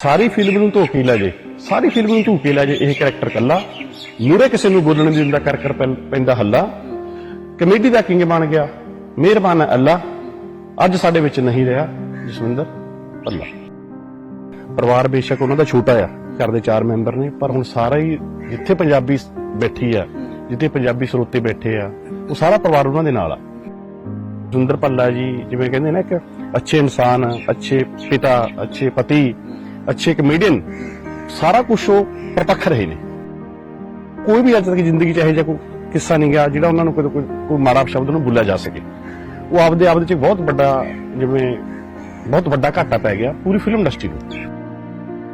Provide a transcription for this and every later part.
ਸਾਰੀ film ਨੂੰ ਧੋਕੇ ਲੈ ਜੇ, ਸਾਰੀ ਫਿਲਮ ਨੂੰ ਧੋਕੇ ਲੈ ਜੇ ਇਹ ਕੈਰੈਕਟਰ ਕੱਲਾ ਮੂਰੇ ਕਿਸੇ ਨੂੰ ਬੋਲਣ ਨਹੀਂ ਦਿੰਦਾ ਕਰ ਕਰ ਪੈਂਦਾ ਹੱਲਾ। ਕਮੇਡੀ ਦਾ ਕਿੰਗ ਬਣ ਗਿਆ, ਮਿਹਰਬਾਨ ਹੈ ਅੱਲਾ। ਅੱਜ ਸਾਡੇ ਵਿੱਚ ਨਹੀਂ ਰਿਹਾ ਜਸਵਿੰਦਰ, ਅੱਲਾ। ਪਰਿਵਾਰ ਬੇਸ਼ੱਕ ਉਹਨਾਂ ਦਾ ਛੋਟਾ ਆ, ਘਰ ਦੇ ਚਾਰ ਮੈਂਬਰ ਨੇ, ਪਰ ਹੁਣ ਸਾਰਾ ਹੀ ਜਿੱਥੇ ਪੰਜਾਬੀ ਬੈਠੀ ਆ, ਜਿੱਥੇ ਪੰਜਾਬੀ ਸਰੋਤੇ ਬੈਠੇ ਆ, ਉਹ ਸਾਰਾ ਪਰਿਵਾਰ ਉਹਨਾਂ ਦੇ ਨਾਲ ਆ। ਸੁੰਦਰ ਭੱਲਾ ਜੀ, ਜਿਵੇਂ ਕਹਿੰਦੇ ਨੇ ਇੱਕ, ਅੱਛੇ ਇਨਸਾਨ, ਅੱਛੇ ਪਿਤਾ, ਅੱਛੇ ਪਤੀ ਅੱਛੇ ਕਮੇਡੀਅਨ ਸਾਰਾ ਕੁਝ ਉਹ ਪ੍ਰਤੱਖ ਰਹੇ ਨੇ। ਕੋਈ ਵੀ ਅੱਜ ਤੱਕ ਜ਼ਿੰਦਗੀ ਚ ਇਹੋ ਜਿਹਾ ਕੋਈ ਕਿੱਸਾ ਨਹੀਂ ਗਿਆ ਜਿਹੜਾ ਉਹਨਾਂ ਨੂੰ ਕੋਈ ਕੋਈ ਕੋਈ ਮਾੜਾ ਸ਼ਬਦ ਨੂੰ ਭੁੱਲਿਆ ਜਾ ਸਕੇ। ਉਹ ਆਪਦੇ ਆਪ ਦੇ ਚ ਬਹੁਤ ਵੱਡਾ ਜਿਵੇਂ ਬਹੁਤ ਵੱਡਾ ਘਾਟਾ ਪੈ ਗਿਆ ਪੂਰੀ ਫਿਲਮ ਇੰਡਸਟਰੀ ਨੂੰ।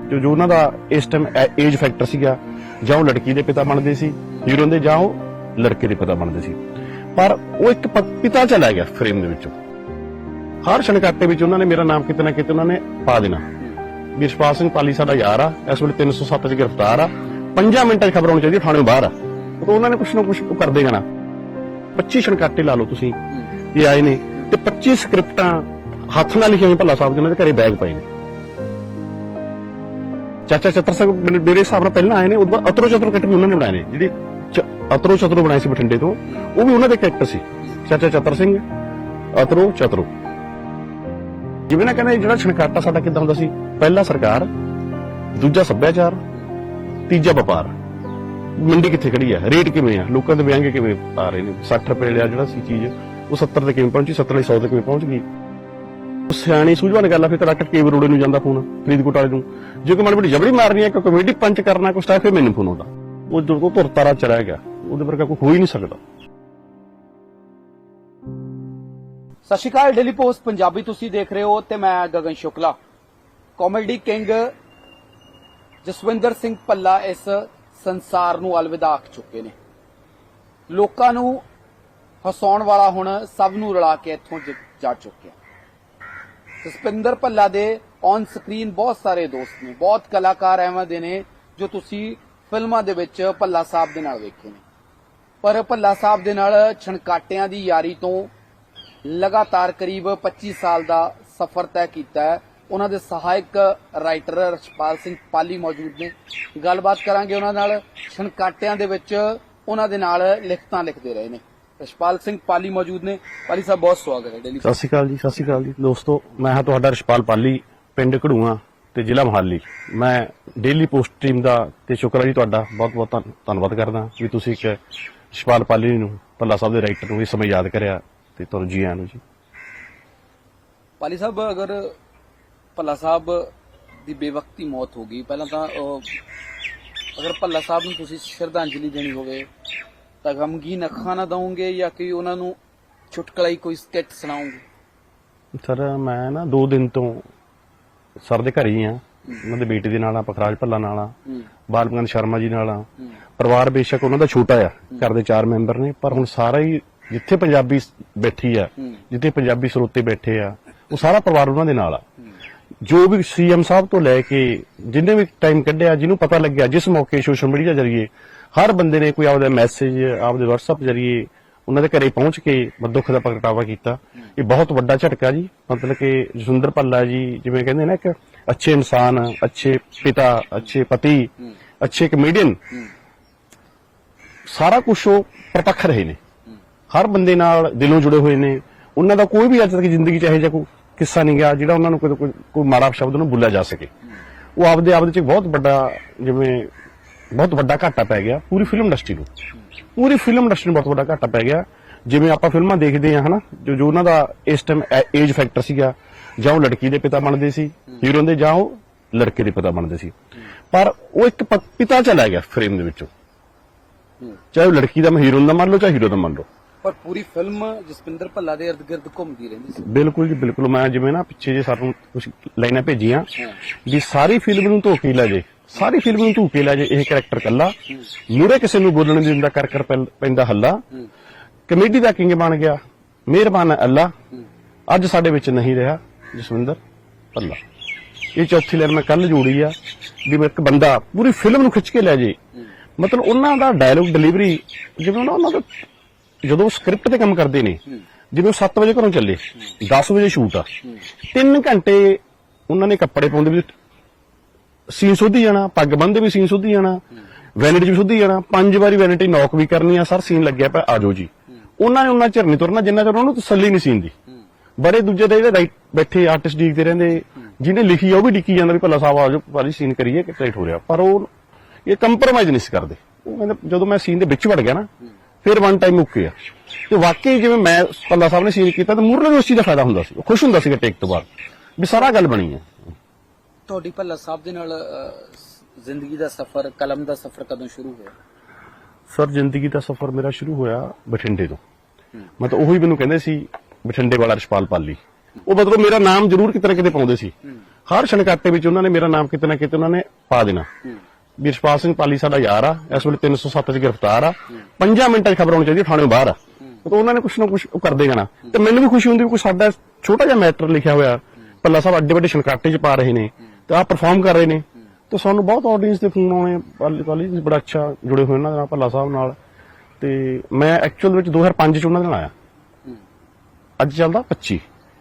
ਜੋ ਜੋ ਉਹਨਾਂ ਦਾ ਇਸ ਟਾਈਮ ਏਜ ਫੈਕਟਰ ਸੀਗਾ, ਜਾਂ ਉਹ ਲੜਕੀ ਦੇ ਪਿਤਾ ਬਣਦੇ ਸੀ, ਹੀਰੋਇਨ ਦੇ, ਜਾਂ ਉਹ ਲੜਕੇ ਦੇ ਪਿਤਾ ਬਣਦੇ ਸੀ। ਪਰ ਉਹ ਇੱਕ ਪ- ਪਿਤਾ ਚਲਾ ਗਿਆ ਫਰੇਮ ਦੇ ਵਿੱਚੋਂ। ਹਰ ਛਣਕਾਟੇ ਵਿੱਚ ਉਹਨਾਂ ਨੇ ਮੇਰਾ ਨਾਮ ਕਿਤੇ ਨਾ ਕਿਤੇ ਉਹਨਾਂ ਨੇ ਪਾ ਦੇਣਾ। ਵੀ ਸਿੰਘ ਪਾਲੀ ਸਾਡਾ ਯਾਰ ਆ, ਇਸ ਵੇਲੇ 307 ਚ ਗ੍ਰਿਫਤਾਰ ਆ। 5 ਮਿੰਟਾਂ 'ਚ ਖਬਰ ਆਉਣੀ ਚਾਹੀਦੀ, ਥਾਣੇ ਬਾਹਰ ਆ। ਉਹ ਉਹਨਾਂ ਨੇ ਕੁਛ ਨਾ ਕੁਛ ਕਰ ਦੇਗਾ ਨਾ 25 ਛਣਕਾਟੇ ਲਾ ਲਓ ਤੁਸੀਂ ਇਹ ਆਏ ਨੇ। ਤੇ 25 ਸਕ੍ਰਿਪਟਾਂ ਹੱਥ ਨਾਲ ਲਿਖੀਆਂ ਭੱਲਾ ਸਾਹਿਬ ਦੇ ਦੇ ਘਰੇ ਬੈਗ ਪਏ ਨੇ। ਚਾਚਾ ਚਤਰ ਸਿੰਘ ਮੇਰੇ ਹਿਸਾਬ ਨਾਲ ਪਹਿਲਾਂ ਆਏ ਨੇ, ਉਦੋਂ ਬਾਅਦ ਅਤਰੋ ਚਤਰੋ ਕੱਟ ਉਹਨਾਂ ਨੇ ਬਣਾਏ ਨੇ। ਜਿਹੜੀ ਅਤਰੋ ਚਤਰੋ ਬਣਾਏ ਸੀ ਬਠਿੰਡੇ ਤੋਂ, ਉਹ ਵੀ ਉਹਨਾਂ ਦੇ ਕੈਰੈਕਟਰ ਸੀ। ਚਾਚਾ ਚਤਰ ਸਿੰਘ ਅਤਰੋ ਚਤਰੋ ਜਿਵੇਂ ਨਾ ਕਹਿੰਦੇ ਜਿਹੜਾ ਛਣਕਾਟਾ ਸਾਡਾ ਕਿੱਦਾਂ ਹੁੰਦਾ ਸੀ? ਪਹਿਲਾ ਸਰਕਾਰ, ਦੂਜਾ ਸੱਭਿਆਚਾਰ, ਤੀਜਾ ਵਪਾਰ। ਮੰਡੀ ਕਿੱਥੇ ਖੜੀ ਹੈ ਰੇਟ ਕਿਵੇਂ ਆ? ਲੋਕਾਂ ਦੇ ਵਿਆਂਗੇ ਕਿਵੇਂ ਆ ਰਹੇ ਨੇ? 60 ਰੁਪਏ ਲਿਆ ਜਿਹੜਾ ਸੀ ਚੀਜ਼, ਉਹ 70 ਤੇ ਕਿਵੇਂ ਪਹੁੰਚੀ? 70 ਲਈ 100 ਤੇ ਕਿਵੇਂ ਪਹੁੰਚ ਗਈ? ਸਿਆਣੀ ਸੂਝਵਾਨ ਗੱਲ ਆ, ਫਿਰ ਤੇਰਾ ਕੇ ਬਰੋੜੇ ਨੂੰ ਜਾਂਦਾ ਫੋਨ, ਫਰੀਦਕੋਟ ਵਾਲੇ ਨੂੰ। ਜੇ ਕੋਈ ਮਾੜੀ ਮੋਟੀ ਜਬੜੀ ਮਾਰਨੀ ਹੈ ਕੋਈ ਕਮੇਡੀ ਪੰਚ ਕਰਨਾ ਕੁਛ ਤਾਂ, ਫਿਰ ਮੈਨੂੰ ਫੋਨ ਆਉਂਦਾ। ਉਹ ਜਦੋਂ ਧੁਰ ਤਾਰਾ ਚਲਾ ਗਿਆ, ਉਹਦੇ ਵਰਗਾ ਕੋਈ ਹੋ ਹੀ ਨਹੀਂ ਸਕਦਾ। ਸਤਿ ਸ਼੍ਰੀ ਅਕਾਲ ਡੇਲੀ ਪੋਸਟ ਪੰਜਾਬੀ ਤੁਸੀਂ ਦੇਖ ਰਹੇ ਹੋ ਤੇ ਮੈਂ ਗਗਨ ਸ਼ੁਕਲਾ। ਕਾਮੇਡੀ ਕਿੰਗ ਜਸਵਿੰਦਰ ਸਿੰਘ ਪੱਲਾ ਇਸ ਸੰਸਾਰ ਨੂੰ ਅਲਵਿਦਾ ਆਖ ਚੁੱਕੇ ਨੇ। ਲੋਕਾਂ ਨੂੰ ਹਸਾਉਣ ਵਾਲਾ ਹੁਣ ਸਭ ਨੂੰ ਰਲਾ ਕੇ ਇੱਥੋਂ ਜਾ ਚੁੱਕਿਆ। ਜਸਵਿੰਦਰ ਪੱਲਾ ਦੇ ਔਨ ਸਕਰੀਨ ਬਹੁਤ ਸਾਰੇ ਦੋਸਤ ਨੇ, ਬਹੁਤ ਕਲਾਕਾਰ ਐਵੇਂ ਦੇ ਨੇ ਜੋ ਤੁਸੀਂ ਫਿਲਮਾਂ ਦੇ ਵਿੱਚ ਪੱਲਾ ਸਾਹਿਬ ਦੇ ਨਾਲ ਵੇਖੇ ਨੇ। ਪਰ ਭੱਲਾ ਸਾਹਿਬ ਦੇ ਨਾਲ ਛਣਕਾਟਿਆਂ ਦੀ ਯਾਰੀ ਤੋਂ ਲਗਾਤਾਰ ਕਰੀਬ 25 ਸਾਲ ਦਾ ਸਫ਼ਰ ਤੈਅ ਕੀਤਾ ਹੈ। ਉਹਨਾਂ ਦੇ ਸਹਾਇਕ ਰਾਈਟਰ ਰਛਪਾਲ ਸਿੰਘ ਪਾਲੀ ਮੌਜੂਦ ਨੇ। ਗੱਲਬਾਤ ਕਰਾਂਗੇ ਉਹਨਾਂ ਨਾਲ। ਛਣਕਾਟਿਆਂ ਦੇ ਵਿੱਚ ਉਹਨਾਂ ਦੇ ਨਾਲ ਲਿਖਤਾਂ ਲਿਖਦੇ ਰਹੇ ਨੇ। ਰਛਪਾਲ ਸਿੰਘ ਪਾਲੀ ਮੌਜੂਦ ਨੇ। ਪਾਲੀ ਸਾਹਿਬ, ਬਹੁਤ ਸਵਾਗਤ ਹੈ ਡੇਲੀ ਸਤਿ ਸ਼੍ਰੀ ਅਕਾਲ ਜੀ, ਸਤਿ ਸ਼੍ਰੀ ਅਕਾਲ ਜੀ। ਦੋਸਤੋ, ਮੈਂ ਹਾਂ ਤੁਹਾਡਾ ਰਛਪਾਲ ਪਾਲੀ, ਪਿੰਡ ਘੜੂਆ ਤੇ ਜ਼ਿਲ੍ਹਾ ਮੋਹਾਲੀ। ਮੈਂ ਡੇਲੀ ਪੋਸਟ ਟੀਮ ਦਾ ਤੇ ਸ਼ੁਕਰ ਜੀ ਤੁਹਾਡਾ। ਬਹੁਤ ਬਹੁਤ ਧੰਨਵਾਦ ਕਰਦਾ ਵੀ ਤੁਸੀਂ ਇੱਕ ਰਛਪਾਲ ਪਾਲੀ ਨੂੰ ਪੱਲਾ ਸਾਹਿਬ ਦੇ ਰਾਈਟਰ ਨੂੰ ਇਸ ਸਮੇਂ ਯਾਦ ਕਰਿਆ। ਤੇ ਤੁਹਾਨੂੰ ਜੀ ਆਇਆਂ ਨੂੰ ਜੀ। ਪਾਲੀ ਸਾਹਿਬ ਅਗਰ ਭੱਲਾ ਸਾਹਿਬ ਦੀ ਬੇਵਕਤੀ ਮੌਤ ਹੋ ਗਈ ਪਹਿਲਾਂ ਤਾਂ ਅਗਰ ਭੱਲਾ ਸਾਹਿਬ ਨੂੰ ਤੁਸੀਂ ਸ਼ਰਧਾਂਜਲੀ ਦੇਣੀ ਹੋਵੇ ਤਾਂ ਗਮਗੀਨ ਅੱਖਾਂ ਨਾਲ ਦਵੋਗੇ ਜਾਂ ਕਿ ਉਹਨਾਂ ਨੂੰ ਚੁਟਕਲਾਈ ਕੋਈ ਸਕੈਚ ਸੁਣਾਓਗੇ? ਸਰ ਮੈਂ ਨਾ 2 ਦਿਨ ਤੋਂ ਸਰ ਦੇ ਘਰ ਹੀ ਆ। ਉਹਨਾਂ ਦੇ ਬੇਟੇ ਦੇ ਨਾਲ ਆ ਪਖਰਾਜ ਭੱਲਾ ਨਾਲ ਆ ਹੂੰ। ਬਾਲਮਗਨ ਸ਼ਰਮਾ ਜੀ ਨਾਲ ਆ। ਪਰਿਵਾਰ ਬੇਸ਼ੱਕ ਉਹਨਾਂ ਦਾ ਛੋਟਾ ਆ ਘਰ ਦੇ ਚਾਰ ਮੈਂਬਰ ਨੇ ਪਰ ਹੁਣ ਸਾਰਾ ਹੀ ਜਿੱਥੇ ਪੰਜਾਬੀ ਬੈਠੀ ਆ। ਜਿੱਥੇ ਪੰਜਾਬੀ ਸਰੋਤੇ ਬੈਠੇ ਆ ਉਹ ਸਾਰਾ ਪਰਿਵਾਰ ਉਹਨਾਂ ਦੇ ਨਾਲ ਆ। ਜੋ ਵੀ ਸੀਐਮ ਸਾਹਿਬ ਤੋਂ ਲੈ ਕੇ ਜਿੰਨੇ ਵੀ ਟਾਈਮ ਕੱਢਿਆ ਜਿਹਨੂੰ ਪਤਾ ਲੱਗਿਆ ਜਿਸ ਮੌਕੇ ਸੋਸ਼ਲ ਮੀਡੀਆ ਜਰੀਏ ਹਰ ਬੰਦੇ ਨੇ ਕੋਈ ਆਪਦਾ ਮੈਸੇਜ ਆਪਦੇ WhatsApp ਜਰੀਏ ਉਹਨਾਂ ਦੇ ਘਰੇ ਪਹੁੰਚ ਕੇ ਦੁੱਖ ਦਾ ਪ੍ਰਗਟਾਵਾ ਕੀਤਾ। ਇਹ ਬਹੁਤ ਵੱਡਾ ਝਟਕਾ ਜੀ। ਮਤਲਬ ਕਿ ਜਸਵਿੰਦਰ ਭੱਲਾ ਜੀ ਜਿਵੇਂ ਕਹਿੰਦੇ ਨੇ ਕਿ ਅੱਛੇ ਇਨਸਾਨ ਅੱਛੇ ਪਿਤਾ ਅੱਛੇ ਪਤੀ ਅੱਛੇ ਕਮੇਡੀਅਨ ਸਾਰਾ ਕੁਝ ਉਹ ਪ੍ਰਤੱਖ ਰਹੇ ਨੇ। ਹਰ ਬੰਦੇ ਨਾਲ ਦਿਲੋਂ ਜੁੜੇ ਹੋਏ ਨੇ। ਉਹਨਾਂ ਦਾ ਕੋਈ ਵੀ ਅੱਜ ਤੱਕ ਜ਼ਿੰਦਗੀ ਚ ਇਹੋ ਜਿਹਾ ਕੋਈ ਕਿੱਸਾ ਨਹੀਂ ਗਿਆ ਜਿਹੜਾ ਉਹਨਾਂ ਨੂੰ ਕੋਈ ਕੋਈ- ਮਾੜਾ ਸ਼ਬਦ ਨੂੰ ਭੁੱਲਿਆ ਜਾ ਸਕੇ। ਉਹ ਆਪਦੇ ਆਪ ਦੇ ਚ ਬਹੁਤ ਵੱਡਾ ਜਿਵੇਂ ਬਹੁਤ ਵੱਡਾ ਘਾਟਾ ਪੈ ਗਿਆ ਪੂਰੀ ਫਿਲਮ ਇੰਡਸਟਰੀ ਨੂੰ। ਪੂਰੀ ਫਿਲਮ ਇੰਡਸਟਰੀ ਨੂੰ ਬਹੁਤ ਵੱਡਾ ਘਾਟਾ ਪੈ ਗਿਆ। ਜਿਵੇਂ ਆਪਾਂ ਫਿਲਮਾਂ ਦੇਖਦੇ ਆ ਹਨਾ, ਜੋ ਜੋ ਉਹਨਾਂ ਦਾ ਇਸ ਟਾਈਮ ਏਜ ਫੈਕਟਰ ਸੀਗਾ। ਜਾਂ ਉਹ ਲੜਕੀ ਦੇ ਪਿਤਾ ਬਣਦੇ ਸੀ, ਹੀਰੋਇਨ ਦੇ, ਜਾਂ ਉਹ ਲੜਕੇ ਦੇ ਪਿਤਾ ਬਣਦੇ ਸੀ। ਪਰ ਉਹ ਇੱਕ ਪਿਤਾ ਚਲਾ ਗਿਆ ਫਰੇਮ ਦੇ ਵਿੱਚੋਂ। ਚਾਹੇ ਉਹ ਲੜਕੀ ਦਾ ਹੀਰੋਇਨ ਦਾ ਮੰਨ ਲਓ, ਚਾਹੇ ਹੀਰੋ ਦਾ ਮੰਨ ਲਓ। ਪਰ ਪੂਰੀ ਫਿਲਮ ਜਸਪਿੰਦਰ ਭੱਲਾ ਦੇ ਇਰਦ-ਗਿਰਦ ਘੁੰਮਦੀ ਰਹਿੰਦੀ ਸੀ। ਬਿਲਕੁਲ ਜੀ ਬਿਲਕੁਲ। ਮੈਂ ਜਿਵੇਂ ਨਾ ਪਿੱਛੇ ਜੇ ਸਾਨੂੰ ਕੁਝ ਲਾਈਨਾਂ ਭੇਜੀਆਂ। ਵੀ ਸਾਰੀ ਫਿਲਮ ਨੂੰ ਧੋਕੇ ਲੈ ਜੇ ਸਾਰੀ ਫਿਲਮ ਨੂੰ ਧੋਕੇ ਲੈ ਜੇ ਇਹ ਕੈਰੈਕਟਰ ਕੱਲਾ ਮੂਰੇ ਕਿਸੇ ਨੂੰ ਬੋਲਣ ਨਹੀਂ ਦਿੰਦਾ ਕਰ ਕਰ ਪੈਂਦਾ ਹੱਲਾ। ਕਮੇਡੀ ਦਾ ਕਿੰਗ ਬਣ ਗਿਆ ਮਿਹਰਬਾਨ ਹੈ ਅੱਲਾ। ਅੱਜ ਸਾਡੇ ਵਿੱਚ ਨਹੀਂ ਰਿਹਾ ਜਸਵਿੰਦਰ ਅੱਲਾ ਇਹ ਚੌਥੀ ਲਾਈਨ ਮੈਂ ਕੱਲ ਜੋੜੀ ਆ ਵੀ ਇੱਕ ਬੰਦਾ ਪੂਰੀ ਫਿਲਮ ਨੂੰ ਖਿੱਚ ਕੇ ਲੈ ਜੇ। ਮਤਲਬ ਉਹਨਾਂ ਦਾ ਡਾਇਲੌਗ ਡਿਲੀਵਰੀ ਜਿਵੇਂ ਉਹਨਾਂ ਦਾ ਜਦੋਂ ਸਕ੍ਰਿਪਟ ਤੇ ਕੰਮ ਕਰਦੇ ਨੇ ਜਿਵੇਂ 7 ਵਜੇ ਘਰੋਂ ਚੱਲੇ 10 ਵਜੇ ਸ਼ੂਟ ਆ। 3 ਘੰਟੇ ਉਹਨਾਂ ਨੇ ਕੱਪੜੇ ਪਾਉਂਦੇ ਵੀ ਸੀਨ ਸੁੱਧੀ ਜਾਣਾ ਪੱਗ ਬੰਨ੍ਹਦੇ ਵੀ ਸੀਨ ਸੁੱਧੀ ਜਾਣਾ ਵੈਨਿਟੀ ਵੀ ਸੁੱਧੀ ਜਾਣਾ ਪੰਜ ਵਾਰੀ ਵੈਨਿਟੀ ਨੌਕ ਵੀ ਕਰਨੀ ਆ ਸਰ ਸੀਨ ਲੱਗਿਆ ਪਿਆ ਆਜੋ ਜੀ। ਉਹਨਾਂ ਨੇ ਉਹਨਾਂ ਚਿਰ ਨਹੀਂ ਤੁਰਨਾ ਜਿੰਨਾ ਚਿਰ ਉਹਨਾਂ ਨੂੰ ਤਸੱਲੀ ਨਹੀਂ ਸੀਨ ਦੀ। ਬੜੇ ਦੂਜੇ ਦੇ ਜਿਹੜੇ ਬੈਠੇ ਆਰਟਿਸਟ ਡੀਕਦੇ ਰਹਿੰਦੇ ਜਿਹਨੇ ਲਿਖੀ ਆ ਉਹ ਵੀ ਡਿੱਕੀ ਜਾਂਦਾ ਵੀ ਭੱਲਾ ਸਾਹਿਬ ਆਜੋ ਵਾਲੀ ਸੀਨ ਕਰੀਏ ਕਿ ਟਾਈਟ ਹੋ ਰਿਹਾ। ਪਰ ਉਹ ਇਹ ਕੰਪਰੋਮਾਈਜ਼ ਨਹੀਂ ਕਰਦੇ। ਉਹ ਕਹਿੰਦੇ ਜਦੋਂ ਮੈਂ ਸੀਨ ਦੇ ਵਿੱਚ ਵੜ ਗਿਆ ਨਾ ਫਿਰ ਵਨ ਟਾਈਮ ਮੁੱਕੇ ਆ ਤੇ ਵਾਕਈ ਜਿਵੇਂ ਮੈਂ ਭੱਲਾ ਸਾਹਿਬ ਨੇ ਸੀਨ ਕੀਤਾ ਤਾਂ ਮੂਰਲੇ ਚੀਜ਼ ਦਾ ਫਾਇਦਾ ਹੁੰਦਾ ਸੀ ਖੁਸ਼ ਹੁੰਦਾ ਸੀਗਾ ਟੇਕ ਤੋਂ ਬਾਅਦ। ਵੀ ਸਾਰਾ ਗੱਲ ਬਣੀ ਹੈ। ਤੁਹਾਡੀ ਭੱਲਾ ਸਾਹਿਬ ਦੇ ਨਾਲ ਜ਼ਿੰਦਗੀ ਦਾ ਸਫ਼ਰ ਕਲਮ ਦਾ ਸਫ਼ਰ ਕਦੋਂ ਸ਼ੁਰੂ ਹੋਇਆ? ਸਰ ਜ਼ਿੰਦਗੀ ਦਾ ਸਫ਼ਰ ਮੇਰਾ ਸ਼ੁਰੂ ਹੋਇਆ ਬਠਿੰਡੇ ਤੋਂ। ਮਤਲਬ ਉਹੀ ਮੈਨੂੰ ਕਹਿੰਦੇ ਸੀ ਬਠਿੰਡੇ ਵਾਲਾ ਰਸ਼ਪਾਲ ਪਾਲੀ। ਉਹ ਮਤਲਬ ਮੇਰਾ ਨਾਮ ਜ਼ਰੂਰ ਕਿਤੇ ਨਾ ਕਿਤੇ ਪਾਉਂਦੇ ਸੀ। ਹਰ ਛਣਕਾਟੇ ਵਿੱਚ ਉਹਨਾਂ ਨੇ ਮੇਰਾ ਨਾਮ ਕਿਤੇ ਨਾ ਕਿਤੇ ਉਹਨਾਂ ਨੇ ਪਾ ਦੇਣਾ। ਵੀ ਰਸ਼ਪਾਲ ਸਿੰਘ ਪਾਲੀ ਸਾਡਾ ਯਾਰ ਆ ਇਸ ਵੇਲੇ 307 ਚ ਗ੍ਰਿਫਤਾਰ ਆ। 5 ਮਿੰਟਾਂ 'ਚ ਖਬਰ ਆਉਣੀ ਚਾਹੀਦੀ ਥਾਣੇ ਬਾਹਰ। ਆ ਤਾਂ ਉਹਨਾਂ ਨੇ ਕੁਛ ਨਾ ਕੁਛ ਕਰਦੇ ਜਾਣਾ। ਤੇ ਮੈਨੂੰ ਵੀ ਖੁਸ਼ੀ ਹੁੰਦੀ ਕੋਈ ਸਾਡਾ ਛੋਟਾ ਜਿਹਾ ਮੈਟਰ ਲਿਖਿਆ ਹੋਇਆ ਪੱਲਾ ਸਾਹਿਬ ਅੱਡੇ ਵੱਡੇ ਛਣਕਾਟੇ 'ਚ ਪਾ ਰਹੇ ਨੇ ਤੇ ਆ ਪਰਫਾਰਮ ਕਰ ਰਹੇ ਨੇ। ਤੇ ਸਾਨੂੰ ਬਹੁਤ ਆਡੀਅנס ਦੇ ਫੋਨ ਆਉਣੇ ਪਾਲੀ ਪਾਲੀ ਜੀ ਬੜਾ ਅੱਛਾ ਜੁੜੇ ਹੋਏ ਉਹਨਾਂ ਨਾਲ ਪੱਲਾ ਸਾਹਿਬ ਨਾਲ। ਤੇ ਮੈਂ ਐਕਚੁਅਲ ਵਿੱਚ 2005 ਚ ਉਹਨਾਂ ਦੇ ਨਾਲ ਆਇਆ। ਅੱਜ ਚੱਲਦਾ 25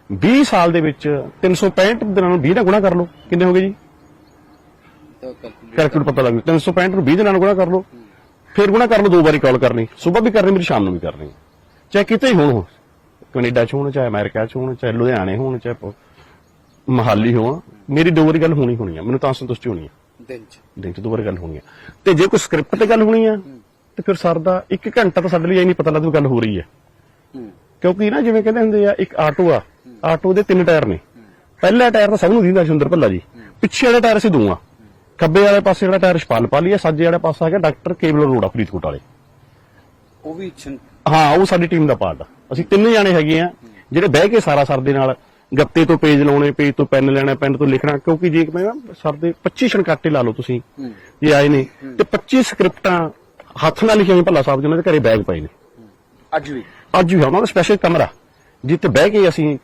20 ਸਾਲ ਦੇ ਵਿੱਚ 365 ਦਿਨਾਂ ਨੂੰ 20 ਨਾਲ ਗੁਣਾ ਕਰ ਲਓ। ਕਿੰਨੇ ਹੋ ਗਏ ਜੀ? ਕੈਲਕੂਲੇਟ ਪਤਾ ਲੱਗ ਜੂ 365 ਨੂੰ 20 ਦਿਨਾਂ ਨੂੰ ਗੁਣਾ ਕਰ ਲਓ। ਫਿਰ ਗੁਣਾ ਕਰ ਲਓ ਦੋ ਵਾਰੀ ਕਾਲ ਕਰਨੀ। ਸਵੇਰ ਵੀ ਕਰਨੀ ਮੇਰੀ ਸ਼ਾਮ ਨੂੰ ਵੀ ਕਰਨੀ। ਚਾਹੇ ਕਿਤੇ ਹੀ ਹੋਣ ਕੈਨੇਡਾ ਚ ਹੋਣ ਚਾਹੇ ਅਮਰੀਕਾ ਚ ਹੋਣ ਚਾਹੇ ਲੁਧਿਆਣੇ ਹੋਣ ਚਾਹੇ ਮਹਾਲੀ ਹੋਣ। ਮੇਰੀ ਦੋ ਵਾਰੀ ਗੱਲ ਹੋਣੀ ਹੋਣੀ ਆ। ਮੈਨੂੰ ਤਾਂ ਸੰਤੁਸ਼ਟੀ ਹੋਣੀ ਆ। ਦਿਨ ਚ। ਦਿਨ ਚ ਦੋ ਵਾਰੀ ਗੱਲ ਹੋਣੀ ਆ। ਤੇ ਜੇ ਕੋਈ ਸਕ੍ਰਿਪਟ ਤੇ ਗੱਲ ਹੋਣੀ ਆ ਤੇ ਫਿਰ ਸਰ ਦਾ 1 ਘੰਟਾ ਤਾਂ ਸਾਡੇ ਲਈ ਇਹ ਨਹੀਂ ਪਤਾ ਲੱਗਦਾ ਗੱਲ ਹੋ ਰਹੀ ਹੂੰ। ਕਿਉਂਕਿ ਨਾ ਜਿਵੇਂ ਕਹਿੰਦੇ ਹੁੰਦੇ ਆ ਇੱਕ ਆਟੋ ਆ। ਆਟੋ ਦੇ ਤਿੰਨ ਟਾਇਰ ਨੇ। ਪਹਿਲਾ ਟਾਇਰ ਤਾਂ ਸਭ ਨੂੰ ਦਿੰਦਾ ਸੁੰਦਰ ਭੱਲਾ ਜੀ। ਪਿੱਛੇ ਵਾਲਾ ਟਾਇਰ ਸੀ ਦੂਆ ਖੱਬੇ ਵਾਲੇ ਪਾਸੇ ਜਿਹੜਾ ਟਾਇਰ ਸ਼ਪਾਲ ਪਾ ਲਿਆ ਸੱਜੇ ਵਾਲੇ ਪਾਸਾ ਹੈਗਾ ਡਾਕਟਰ ਕੇਬਲ ਰੋੜਾ ਫਰੀਦਕੋਟ ਵਾਲੇ। ਉਹ ਵੀ ਹਾਂ ਉਹ ਸਾਡੀ ਟੀਮ ਦਾ ਪਾਰਟ ਆ। ਅਸੀਂ ਤਿੰਨੇ ਜਾਣੇ ਹੈਗੇ ਆ ਜਿਹੜੇ ਬਹਿ ਕੇ ਸਾਰਾ ਸਰ ਦੇ ਨਾਲ ਗੱਤੇ ਤੋਂ ਪੇਜ ਲਾਉਣੇ ਪੇਜ ਤੋਂ ਪੈਨ ਲੈਣਾ ਪੈਨ ਤੋਂ ਲਿਖਣਾ ਕਿਉਂਕਿ ਜੇ ਮੈਂ ਨਾ ਸਰ ਦੇ 25 ਛਣਕਾਟੇ ਲਾ ਲਓ ਤੁਸੀਂ ਹੂੰ। ਇਹ ਆਏ ਨੇ ਤੇ 25 ਸਕ੍ਰਿਪਟਾਂ ਹੱਥ ਨਾਲ ਲਿਖੀਆਂ ਹੋਈਆਂ ਭੱਲਾ ਸਾਹਿਬ ਜੀ ਉਹਨਾਂ ਦੇ ਘਰੇ ਬੈਗ ਪਏ ਨੇ। ਅੱਜ ਵੀ? ਅੱਜ ਵੀ ਹੈ ਉਹਨਾਂ ਦਾ ਸਪੈਸ਼ਲ ਕਮਰਾ। ਜਿੱਥੇ ਬਹਿ ਕੇ ਅਸੀਂ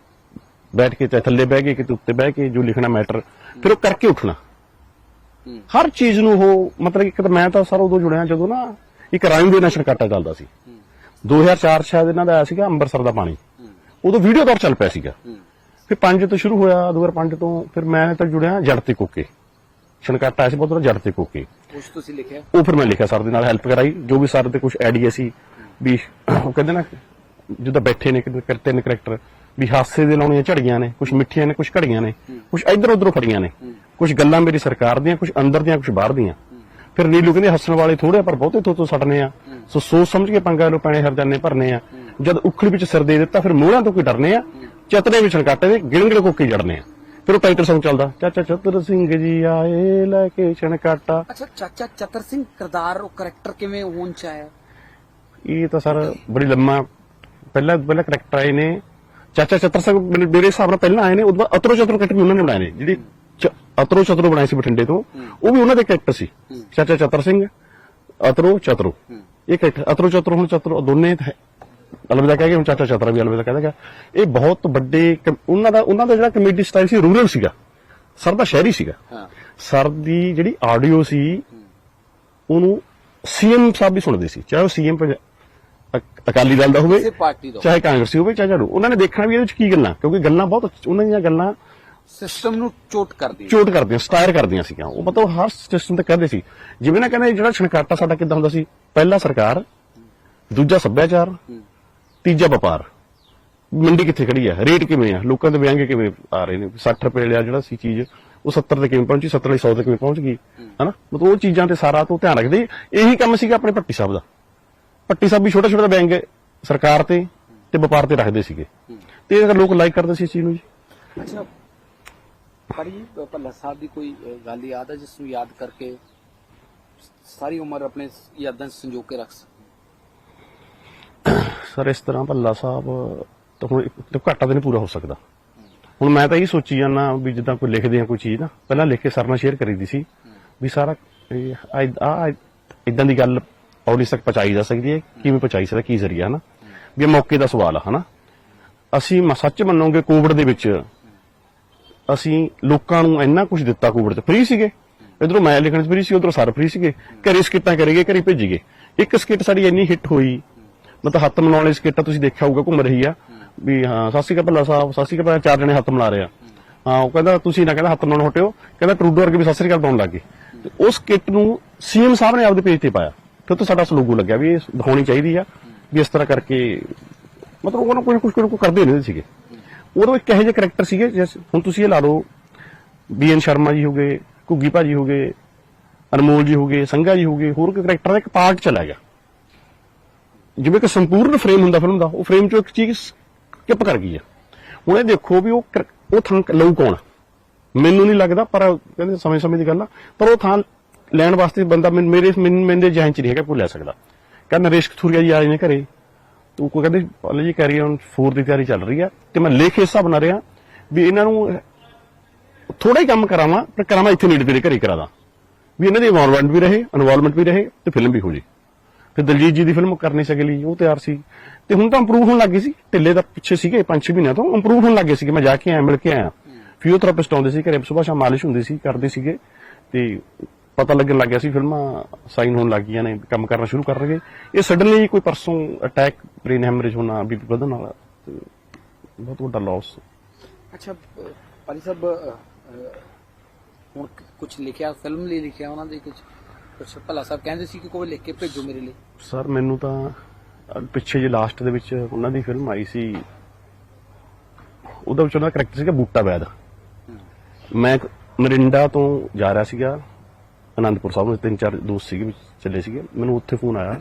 ਬੈਠ ਕੇ ਚਾਹੇ ਥੱਲੇ ਬਹਿ ਕੇ ਕਿਤੇ ਉੱਤੇ ਬਹਿ ਕੇ ਜੋ ਲਿਖਣਾ ਮੈਟਰ ਫਿਰ ਉਹ ਕਰਕੇ ਉੱਠਣਾ। ਹੂੰ। ਹਰ ਚੀਜ਼ ਨੂੰ ਉਹ ਮਤਲਬ ਇੱਕ ਤਾਂ ਮੈਂ ਤਾਂ ਸਰ ਉਦੋਂ ਜੁੜਿਆ ਜਦੋਂ ਨਾ ਇੱਕ ਰਾਈਮ ਦੇ ਨਸ਼ਰ ਕਾਟਾ ਚੱਲਦਾ ਸੀ। 2004 ਸ਼ਾਇਦ ਇਹਨਾਂ ਦਾ ਆਇਆ ਸੀਗਾ ਅੰਮ੍ਰਿਤਸਰ ਦਾ ਪਾਣੀ। ਉਦੋਂ ਵੀਡੀਓ ਦੌਰ ਚੱਲ ਪਿਆ ਸੀਗਾ। ਫਿਰ 5 ਤੋਂ ਸ਼ੁਰੂ ਹੋਇਆ 2005 ਤੋਂ ਫਿਰ ਮੈਂ ਤਾਂ ਜੁੜਿਆ ਜੜ ਤੇ ਕੋਕੇ। ਛਣਕਾਟਾ ਆਇਆ ਸੀ ਬਹੁਤ ਜੜ ਤੇ ਕੋਕੇ। ਕੁਝ ਤੁਸੀਂ ਲਿਖਿਆ? ਉਹ ਫਿਰ ਮੈਂ ਲਿਖਿਆ ਸਰ ਦੇ ਨਾਲ ਹੈਲਪ ਕਰਾਈ। ਜੋ ਵੀ ਸਰ ਦੇ ਕੁਝ ਆਈਡੀਆ ਸੀ ਵੀ ਉਹ ਕਹਿੰਦੇ ਨਾ ਜਿੱਦਾਂ ਬੈਠੇ ਨੇ ਕਿਤੇ ਤਿੰਨ ਕਰੈਕਟਰ ਵੀ ਹਾਸੇ ਦੇ ਲਾਉਣੀਆਂ ਝੜੀਆਂ ਨੇ ਕੁਝ ਮਿੱਠੀਆਂ ਨੇ ਕੁਝ ਘੜੀਆਂ ਨੇ ਕੁਝ ਇੱਧਰ ਉੱਧਰੋਂ ਫੜੀਆਂ ਨੇ ਕੁਝ ਗੱਲਾਂ ਮੇਰੀ ਸਰਕਾਰ ਦੀਆਂ ਕੁਝ ਅੰਦਰ ਦੀਆਂ ਕੁਝ ਬਾਹਰ ਦੀਆਂ। ਫਿਰ ਨੀਲੂ ਕਹਿੰਦੇ ਹੱਸਣ ਵਾਲੇ ਥੋੜੇ ਪਰ ਬਹੁਤੇ ਤੋਂ ਤੋਂ ਸੜਨੇ ਆ। ਸੋ ਸੋਚ ਸਮਝ ਕੇ ਪੰਗਾ ਲੋ ਪੈਣੇ ਹਰਜਾਨੇ ਭਰਨੇ ਆ। ਜਦ ਉਖੜੀ ਵਿੱਚ ਸਿਰ ਦੇ ਦਿੱਤਾ ਫਿਰ ਮੋਹਰਾਂ ਤੋਂ ਕੀ ਡਰਨੇ ਆ? ਚਤਰੇ ਵਿੱਚ ਛਣਕਾਟੇ ਦੇ ਗਿਣ ਗਿਣ ਕੋਕੇ ਜੜਨੇ ਆ। ਫਿਰ ਉਹ ਟਾਈਟਲ Song ਚੱਲਦਾ ਚਾਚਾ ਚਤਰ ਸਿੰਘ ਜੀ ਆਏ ਲੈ ਕੇ ਛਣਕਾਟਾ। ਅੱਛਾ ਚਾਚਾ ਚਤਰ ਸਿੰਘ ਕਿਰਦਾਰ ਉਹ ਕਰੈਕਟਰ ਕਿਵੇਂ ਹੋਣ ਚ ਆਇਆ? ਇਹ ਤਾਂ ਸਰ ਬੜੀ ਲੰਮਾ ਪਹਿਲਾ ਪਹਿਲਾ ਕਰੈਕਟਰ ਆਏ ਨੇ। ਚਾਚਾ ਚਤਰ ਸਿੰਘ ਮੈਨੂੰ ਮੇਰੇ ਹਿਸਾਬ ਨਾਲ ਪਹਿਲਾਂ ਆਏ ਨੇ ਉਦੋਂ ਬਾਅਦ ਅਤਰੋ ਚਤਰੋ ਕਰੈਕਟਰ ਵੀ ਉਹਨਾਂ ਨੇ ਬਣਾਏ ਨੇ ਜਿਹੜੀ ਚ- ਅਤਰੋ ਚਤਰੋ ਬਣਾਏ ਸੀ ਬਠਿੰਡੇ ਤੋਂ ਉਹ ਵੀ ਉਹਨਾਂ ਦੇ ਕਰੈਕਟਰ ਸੀ। ਚਾਚਾ ਚਤਰ ਸਿੰਘ ਅਤਰੋ ਚਤਰੋ। ਇਹ ਕਰੈਕਟਰ ਅਤਰੋ ਚਤਰੋ ਹੁਣ ਚਤਰੋ ਦੋਨੇ ਹੈ। ਅਲਵਿਦਾ ਕਹਿ ਕੇ ਹੁਣ ਚਾਚਾ ਚਤਰਾ ਵੀ ਅਲਵਿਦਾ ਕਹਿੰਦਾ ਇਹ ਬਹੁਤ ਵੱਡੇ ਕਮ- ਉਹਨਾਂ ਦਾ ਉਹਨਾਂ ਦਾ ਜਿਹੜਾ ਕਮੇਡੀ ਸਟਾਈਲ ਸੀ ਰੂਰਲ ਸੀਗਾ। ਸਰ ਦਾ ਸ਼ਹਿਰੀ ਸੀਗਾ। ਹਾਂ। ਸਰ ਦੀ ਜਿਹੜੀ ਆਡੀਓ ਸੀ ਉਹਨੂੰ ਸੀਐਮ ਸਾਹਿਬ ਵੀ ਸੁਣਦੇ ਸੀ ਚਾਹੇ ਉਹ ਸੀਐਮ ਅਕਾਲੀ ਦਲ ਦਾ ਹੋਵੇ ਕਿਸੇ ਪਾਰਟੀ ਦਾ ਚਾਹੇ ਕਾਂਗਰਸੀ ਹੋਵੇ ਚਾਹੇ ਝਾੜੂ। ਉਹਨਾਂ ਨੇ ਦੇਖਣਾ ਵੀ ਇਹਦੇ ਵਿੱਚ ਕੀ ਗੱਲਾਂ ਕਿਉਂਕਿ ਗੱਲਾਂ ਬਹੁਤ ਉਹਨਾਂ ਦੀਆਂ ਗੱਲਾਂ ਸਿਸਟਮ ਨੂੰ ਚੋਟ ਕਰਦੀ ਚੋਟ ਕਰਦੀਆਂ ਸਟਾਇਰ ਕਰਦੀਆਂ ਸੀਗੀਆਂ। ਉਹ ਮਤਲਬ ਹਰ ਸਿਸਟਮ ਤੇ ਕਹਿੰਦੇ ਸੀ। ਜਿਵੇਂ ਨਾ ਕਹਿੰਦੇ ਜਿਹੜਾ ਛਣਕਾਟਾ ਸਾਡਾ ਕਿੱਦਾਂ ਹੁੰਦਾ ਸੀ? ਪਹਿਲਾ ਸਰਕਾਰ ਦੂਜਾ ਸੱਭਿਆਚਾਰ ਤੀਜਾ ਵਪਾਰ। ਮੰਡੀ ਕਿੱਥੇ ਖੜੀ ਹੈ ਰੇਟ ਕਿਵੇਂ ਆ? ਲੋਕਾਂ ਦੇ ਵਿਆਂਗੇ ਕਿਵੇਂ ਆ ਰਹੇ ਨੇ? 60 ਰੁਪਏ ਲਿਆ ਜਿਹੜਾ ਸੀ ਚੀਜ਼ ਉਹ 70 ਤੇ ਕਿਵੇਂ ਪਹੁੰਚੀ? 70 ਲਈ 100 ਤੇ ਕਿਵੇਂ ਪਹੁੰਚ ਗਈ? ਹਨਾ? ਮਤਲਬ ਉਹ ਚੀਜ਼ਾਂ ਤੇ ਸਾਰਾ ਤੋਂ ਧਿਆਨ ਰੱਖਦੇ ਇਹੀ ਕੰਮ ਸੀਗਾ ਆਪਣੇ ਭੱਟੀ ਸਾਹਿਬ ਦਾ। ਭੱਟੀ ਸਾਹਿਬ ਵੀ ਛੋਟਾ ਛੋਟਾ ਵਿਅੰਗ ਸਰਕਾਰ ਤੇ ਤੇ ਵਪਾਰ ਤੇ ਰੱਖਦੇ ਸੀਗੇ। ਤੇ ਇਹ ਲੋਕ ਲਾਈਕ ਕਰਦੇ ਸੀ ਇਸ ਚੀਜ਼ ਨੂੰ ਜੀ? ਅੱਛਾ। ਪੜੀ ਭੱਲਾ ਸਾਹਿਬ ਦੀ ਕੋਈ ਗੱਲ ਯਾਦ ਹੈ ਜਿਸ ਨੂੰ ਯਾਦ ਕਰਕੇ ਸਾਰੀ ਉਮਰ ਆਪਣੇ ਯਾਦਾਂ ਸੰਜੋ ਕੇ ਰੱਖ ਸਕੇ ਸਰ ਇਸ ਤਰ੍ਹਾਂ ਭੱਲਾ ਸਾਹਿਬ ਤਾਂ ਹੁਣ ਇੱਕ ਘਾਟਾ ਤਾਂ ਨਹੀਂ ਪੂਰਾ ਹੋ ਸਕਦਾ। ਹੁਣ ਮੈਂ ਤਾਂ ਇਹ ਸੋਚੀ ਜਾਂਦਾ ਵੀ ਜਿੱਦਾਂ ਕੋਈ ਲਿਖਦੇ ਆ ਕੋਈ ਚੀਜ਼ ਨਾ ਪਹਿਲਾਂ ਲਿਖ ਕੇ ਸਰ ਨਾਲ ਸ਼ੇਅਰ ਕਰੀਦੀ ਸੀ ਵੀ ਸਾਰਾ ਆ ਇਦਾਂ ਦੀ ਗੱਲ ਆਡੀਅנס ਤੱਕ ਪਹੁੰਚਾਈ ਜਾ ਸਕਦੀ ਹੈ ਕਿਵੇਂ ਪਹੁੰਚਾਈ ਸਕਦਾ ਕੀ ਜ਼ਰੀਆ ਹਨਾ ਵੀ ਇਹ ਮੌਕੇ ਦਾ ਸਵਾਲ ਹੈ ਹਨਾ ਅਸੀਂ ਸੱਚ ਮੰਨੋਗੇ ਕੋਵਿਡ ਦੇ ਵਿੱਚ ਅਸੀਂ ਲੋਕਾਂ ਨੂੰ ਇੰਨਾ ਕੁਝ ਦਿੱਤਾ ਕੋਵਿਡ ਚ ਫ੍ਰੀ ਸੀਗੇ ਇਧਰੋਂ ਮੈਂ ਲਿਖਣ ਚ ਫ੍ਰੀ ਸੀ ਉਧਰੋਂ ਸਰ ਫ੍ਰੀ ਸੀਗੇ ਘਰੇ ਸਕਿੱਟਾਂ ਕਰੇਗੇ ਘਰੇ ਭੇਜੀਗੇ ਇੱਕ ਸਕਿੱਟ ਸਾਡੀ ਇੰਨੀ ਹਿੱਟ ਹੋਈ ਮਤਲਬ ਹੱਥ ਮਿਲਾਉਣ ਵਾਲੀ ਸਕਿੱਟਾਂ ਤੁਸੀਂ ਦੇਖਿਆ ਹੋਊਗਾ ਘੁੰਮ ਰਹੀ ਆ ਵੀ ਹਾਂ ਸਤਿ ਸ਼੍ਰੀ ਅਕਾਲ ਭੱਲਾ ਸਾਹਿਬ ਸਤਿ ਸ਼੍ਰੀ ਅਕਾਲ ਚਾਰ ਜਣੇ ਹੱਥ ਮਿਲਾ ਰਹੇ ਆ ਹਾਂ ਉਹ ਕਹਿੰਦਾ ਤੁਸੀਂ ਨਾ ਕਹਿੰਦਾ ਹੱਥ ਨਾਲ ਹਟਿਓ ਕਹਿੰਦਾ ਟਰੂਡੋ ਵਰਗੇ ਵੀ ਸਤਿ ਸ੍ਰੀ ਅਕਾਲ ਪਾਉਣ ਲੱਗੇ ਤੇ ਉਸ ਕਿੱਟ ਨੂੰ ਸੀਐਮ ਸਾਹਿਬ ਨੇ ਆਪਦੇ ਪੇਜ ਤੇ ਪਾਇਆ ਫਿਰ ਤੋਂ ਸਾਡਾ ਸਲੋਗੋ ਲੱਗਿਆ ਵੀ ਇਹ ਦਿਖਾਉਣੀ ਚਾਹੀਦੀ ਆ, ਵੀ ਇਸ ਤਰ੍ਹਾਂ ਕਰਕੇ ਮਤਲਬ ਉਹਨਾਂ ਕੋਈ ਕੁਝ ਕੋਈ ਕਰਦੇ ਨਹੀਂ ਸੀਗੇ। ਉਦੋਂ ਇੱਕ ਇਹੋ ਜਿਹੇ ਕਰੈਕਟਰ ਸੀਗੇ, ਜਿਸ- ਹੁਣ ਤੁਸੀਂ ਇਹ ਲਾ ਲਓ ਬੀਐਨ ਸ਼ਰਮਾ ਜੀ ਹੋਗੇ ਘੁੱਗੀ ਭਾਜੀ ਹੋਗੇ ਅਨਮੋਲ ਜੀ ਹੋਗੇ ਸੰਘਾ ਜੀ ਹੋਗੇ ਹੋਰ ਕੋਈ ਕਰੈਕਟਰ ਦਾ ਇੱਕ ਪਾਰਟ ਚਲਾ ਗਿਆ। ਜਿਵੇਂ ਕਿ ਸੰਪੂਰਨ ਫਰੇਮ ਹੁੰਦਾ ਫਿਲਮ ਦਾ, ਉਹ ਫਰੇਮ ਚੋਂ ਇੱਕ ਚੀਜ਼ ਕਿਪ ਕਰ ਗਈ ਆ। ਹੁਣ ਇਹ ਦੇਖੋ ਵੀ ਉਹ ਉਹ ਥਾਂ ਲਊ ਕੌਣ ਮੈਨੂੰ ਨਹੀਂ ਲੱਗਦਾ, ਪਰ ਕਹਿੰਦੇ ਸਮੇਂ ਸਮੇਂ ਦੀ ਗੱਲ ਆ। ਪਰ ਉਹ ਥਾਂ ਲੈਣ ਵਾਸਤੇ ਬੰਦਾ ਮੇਰੇ ਮੈਨੂੰ ਮੇਰੇ ਜਹਨ ਚ ਨਹੀਂ ਹੈਗਾ ਕੋਈ ਲੈ ਸਕਦਾ। ਕਹਿੰਦਾ ਨਰੇਸ਼ ਕਥੂਰੀਆ ਜੀ ਆਏ ਨੇ ਘਰੇ। ਤੂੰ ਕੋਈ ਕਹਿੰਦੇ ਪਾਲੇ ਜੀ ਕੈਰੀ ਔਨ 4 ਦੀ ਤਿਆਰੀ ਚੱਲ ਰਹੀ ਆ। ਤੇ ਮੈਂ ਲੇਖ ਇਸ ਹਿਸਾਬ ਨਾਲ ਰਿਹਾ ਵੀ ਇਹਨਾਂ ਨੂੰ ਥੋੜਾ ਹੀ ਕੰਮ ਕਰਾਵਾਂ ਪਰ ਕਰਾਵਾਂ ਇੱਥੇ ਨੇੜੇ ਤੇੜੇ ਘਰੇ ਕਰਾਦਾ ਵੀ ਇਹਨਾਂ ਦੀ ਇਨਵੋਲਵਮੈਂਟ ਵੀ ਰਹੇ ਇਨਵੋਲਵਮੈਂਟ ਵੀ ਰਹੇ ਤੇ ਫਿਲਮ ਵੀ ਹੋ ਜੇ। ਫਿਰ ਦਲਜੀਤ ਜੀ ਦੀ ਫਿਲਮ ਕਰਨੀ ਸਕੇ ਲਈ ਉਹ ਤਿਆਰ ਸੀ। ਤੇ ਹੁਣ ਤਾਂ ਇੰਪਰੂਵ ਹੋਣ ਲੱਗੀ ਸੀ। ਢਿੱਲੇ ਦਾ ਪਿੱਛੇ ਸੀਗੇ 5-6 ਮਹੀਨਿਆਂ ਤੋਂ ਇੰਪਰੂਵ ਹੋਣ ਲੱਗੇ ਸੀ ਕਿ ਮੈਂ ਜਾ ਕੇ ਆਇਆ ਮਿਲ ਕੇ ਆਇਆ। ਫਿਜ਼ੀਓਥੈਰੇਪਿਸਟ ਆਉਂਦੇ ਸੀ ਘਰੇ ਸੁਬਾਹ ਸ਼ਾਮ ਮਾਲਿਸ਼ ਹੁੰਦੀ ਸੀ ਕਰਦੇ ਸੀਗੇ। ਤੇ ਪਤਾ ਲੱਗਣ ਲੱਗ ਗਿਆ ਸੀ ਫਿਲਮਾਂ ਸਾਈਨ ਹੋਣ ਲੱਗ ਗਈਆਂ ਨੇ ਕੰਮ ਕਰਨਾ ਸ਼ੁਰੂ ਕਰ ਰਹੇ। ਇਹ ਸਡਨਲੀ ਕੋਈ ਪਰਸੋਂ ਅਟੈਕ ਬ੍ਰੇਨ ਹੈਮਰੇਜ ਹੋਣਾ ਬੀਪੀ ਵਧਣ ਵਾਲਾ ਬਹੁਤ ਵੱਡਾ ਲਾਸ ਅੱਛਾ ਪਾਲੀ ਸਾਹਿਬ ਹੁਣ ਕੁਝ ਲਿਖਿਆ ਫਿਲਮ ਲਈ ਲਿਖਿਆ ਉਹਨਾਂ ਦੇ ਕੁਝ ਕੁਝ ਭੱਲਾ ਸਾਹਿਬ ਕਹਿੰਦੇ ਸੀ ਕਿ ਕੋਈ ਲਿਖ ਕੇ ਭੇਜੋ ਮੇਰੇ ਲਈ। ਸਰ ਮੈਨੂੰ ਤਾਂ ਪਿੱਛੇ ਜੇ ਲਾਸਟ ਦੇ ਵਿੱਚ ਉਹਨਾਂ ਦੀ ਫਿਲਮ ਆਈ ਸੀ। ਉਹਦਾ ਵਿੱਚ ਉਹਦਾ ਕਰੈਕਟਰ ਸੀਗਾ ਬੂਟਾ ਵੈਦ। ਮੈਂ ਮਰਿੰਡਾ ਤੋਂ ਜਾ ਰਿਹਾ ਸੀਗਾ। ਅਨੰਦਪੁਰ ਸਾਹਿਬ ਨੂੰ, ਤਿੰਨ ਚਾਰ ਦੋਸਤ ਸੀਗੇ ਚੱਲੇ ਸੀਗੇ। ਮੈਨੂੰ ਉੱਥੇ ਫੋਨ ਆਇਆ।